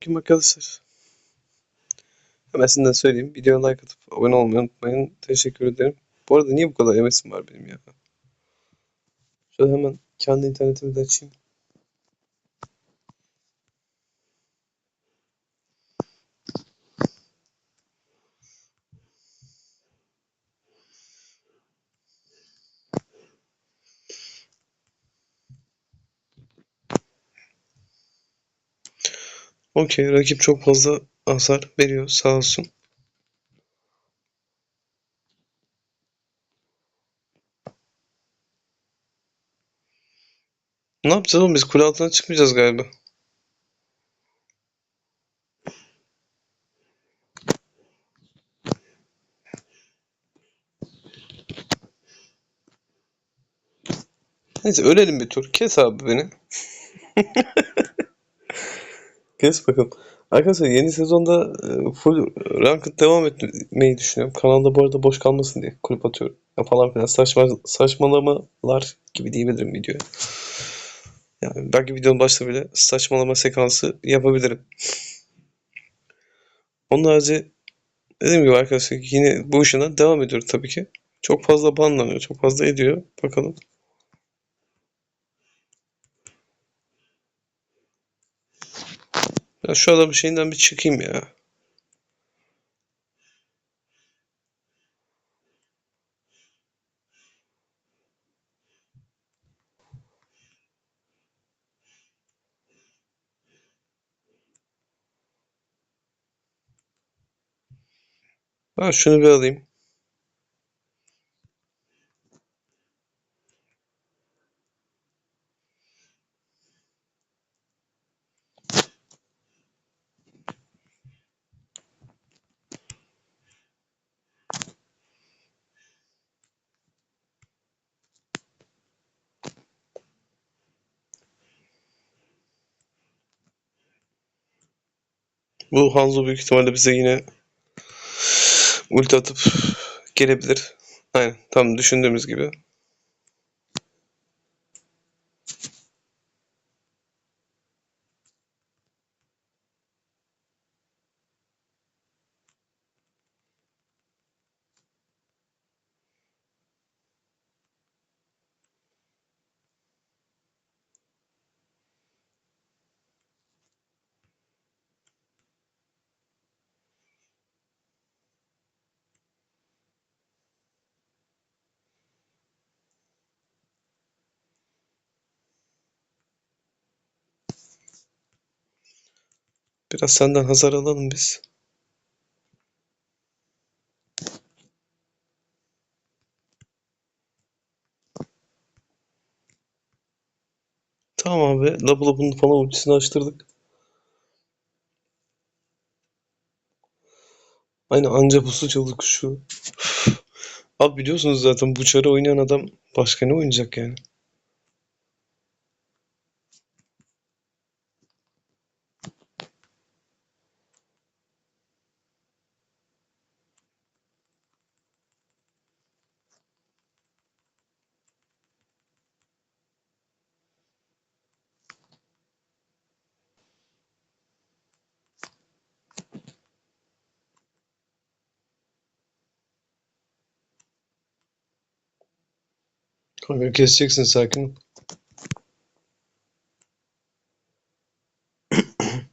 Kim arkadaşlar? Hemen sizden söyleyeyim. Videoya like atıp abone olmayı unutmayın. Teşekkür ederim. Bu arada niye bu kadar MS'im var benim ya? Şöyle hemen kendi internetimi de açayım. Okey, rakip çok fazla hasar veriyor sağ olsun. Ne yapacağız oğlum biz kule altına çıkmayacağız galiba. Neyse ölelim bir tur. Kes abi beni. Kes bakalım. Arkadaşlar yeni sezonda e, full ranked devam etmeyi düşünüyorum. Kanalda bu arada boş kalmasın diye kulüp atıyorum. Ya falan filan saçma, saçmalamalar gibi diyebilirim videoya. Yani belki videonun başta bile saçmalama sekansı yapabilirim. Onun harici dediğim gibi arkadaşlar yine bu işinden devam ediyor tabii ki. Çok fazla banlanıyor, çok fazla ediyor. Bakalım. Ya şu adamın şeyinden bir çıkayım ya. Ben şunu bir alayım. Bu Hanzo büyük ihtimalle bize yine ulti atıp gelebilir. Aynen tam düşündüğümüz gibi. Biraz senden hasar alalım biz. Tamam abi. Up'ın falan ultisini açtırdık. Aynen anca pusu çaldı kuşu. Abi biliyorsunuz zaten bu çarı oynayan adam başka ne oynayacak yani? Kanka keseceksin sakin ol.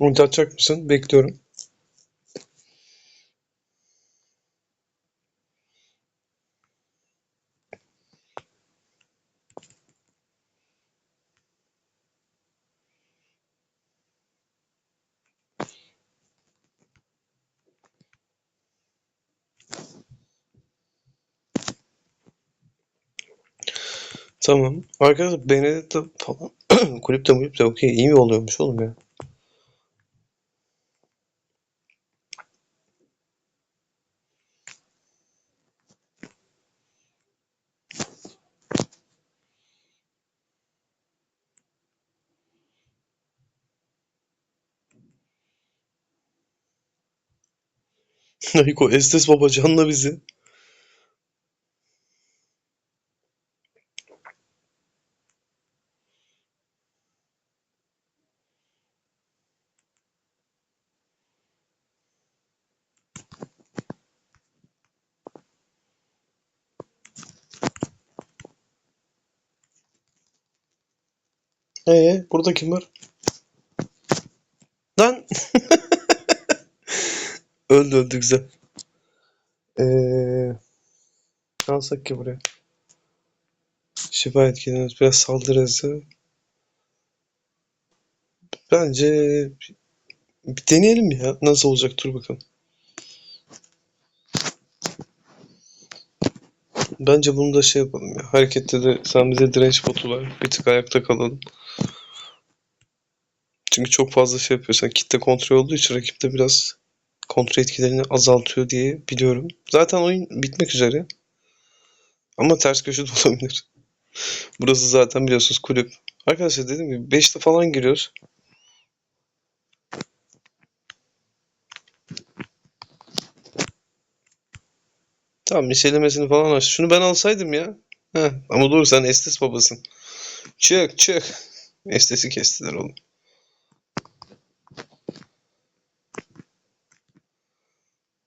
Ulti atacak mısın? Bekliyorum. Tamam. Arkadaşlar Benedetta falan kulüpte mulüpte okey iyi mi oluyormuş oğlum ya? Niko Estes Baba canla bizi. Ee, burada kim var? Lan! öldü öldü güzel. Ee, alsak ki buraya? Şifa etkilerimiz biraz saldırı hızı. Bence bir deneyelim ya. Nasıl olacak dur bakalım. Bence bunu da şey yapalım ya. Harekette de sen bize direnç botu ver. Bir tık ayakta kalalım. Çünkü çok fazla şey yapıyorsan kitle kontrol olduğu için rakipte biraz kontrol etkilerini azaltıyor diye biliyorum. Zaten oyun bitmek üzere. Ama ters köşe de olabilir. Burası zaten biliyorsunuz kulüp. Arkadaşlar dediğim gibi 5'te falan giriyoruz. Tamam misyelemesini falan aç. Şunu ben alsaydım ya. Heh, ama dur sen Estes babasın. Çık çık. Estes'i kestiler oğlum.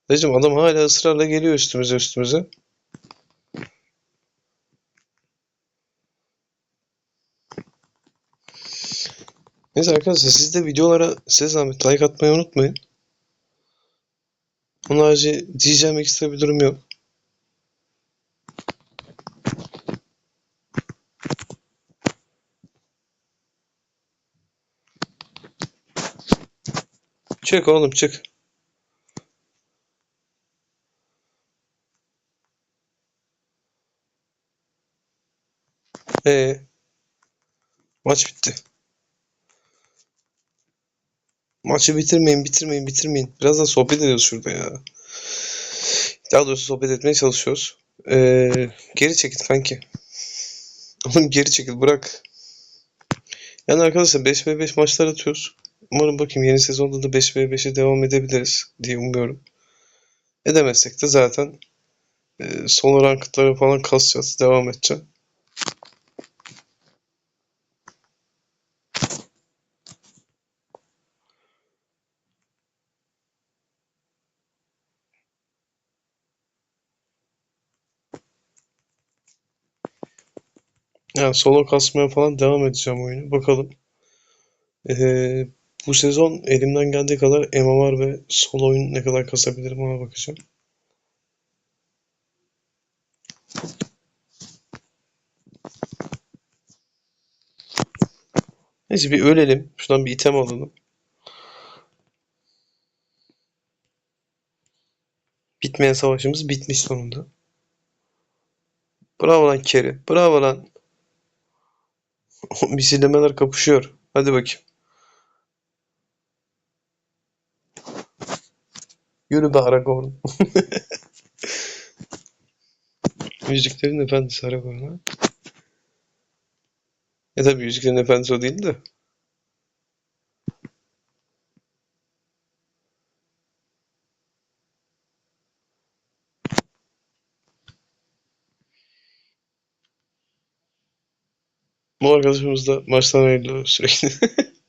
Dayıcım adam hala ısrarla geliyor üstümüze üstümüze. Neyse arkadaşlar siz de videolara size zahmet like atmayı unutmayın. Onun harici diyeceğim ekstra bir durum yok. Çık oğlum çık. Ee, maç bitti. Maçı bitirmeyin, bitirmeyin, bitirmeyin. Biraz da sohbet ediyoruz şurada ya. Daha doğrusu sohbet etmeye çalışıyoruz. Ee, geri çekil kanki. Oğlum geri çekil bırak. Yani arkadaşlar 5v5 maçlar atıyoruz. Umarım bakayım yeni sezonda da 5v5'e devam edebiliriz diye umuyorum. Edemezsek de zaten e, son rankıtları falan kasacağız. Devam edeceğim. Yani solo kasmaya falan devam edeceğim oyunu. Bakalım. Ee, bu sezon elimden geldiği kadar MMR ve solo oyun ne kadar kasabilirim ona bakacağım. Neyse bir ölelim. Şuradan bir item alalım. Bitmeyen savaşımız bitmiş sonunda. Bravo lan Kerry. Bravo lan. Misillemeler kapışıyor. Hadi bakayım. Yürü be Aragorn. Yüzüklerin Efendisi Aragorn ha. Ya tabii Yüzüklerin Efendisi o değil de. Bu arkadaşımız da maçtan ayrılıyor sürekli.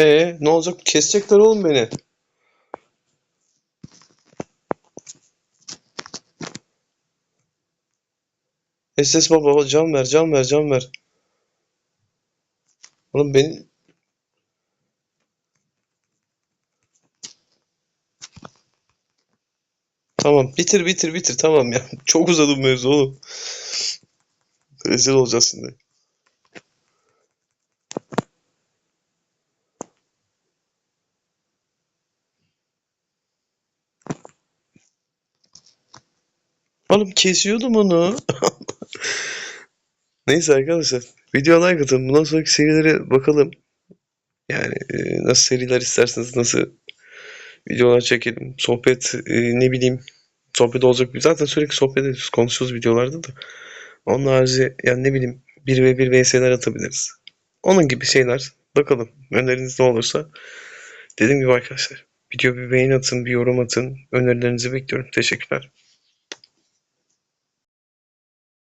Ee, ne olacak? Kesecekler oğlum beni. SS baba can ver, can ver, can ver. Oğlum beni Tamam, bitir bitir bitir tamam ya. Çok uzadı mevzu oğlum. Rezil olacağız şimdi. Oğlum kesiyordum onu. Neyse arkadaşlar. Video like atın. Bundan sonraki serilere bakalım. Yani e, nasıl seriler isterseniz nasıl videolar çekelim. Sohbet e, ne bileyim. Sohbet olacak. Zaten sürekli sohbet ediyoruz. Konuşuyoruz videolarda da. Onun harici yani ne bileyim 1v1 vs'ler atabiliriz. Onun gibi şeyler. Bakalım. Öneriniz ne olursa. Dediğim gibi arkadaşlar. Video bir beğeni atın, bir yorum atın. Önerilerinizi bekliyorum. Teşekkürler.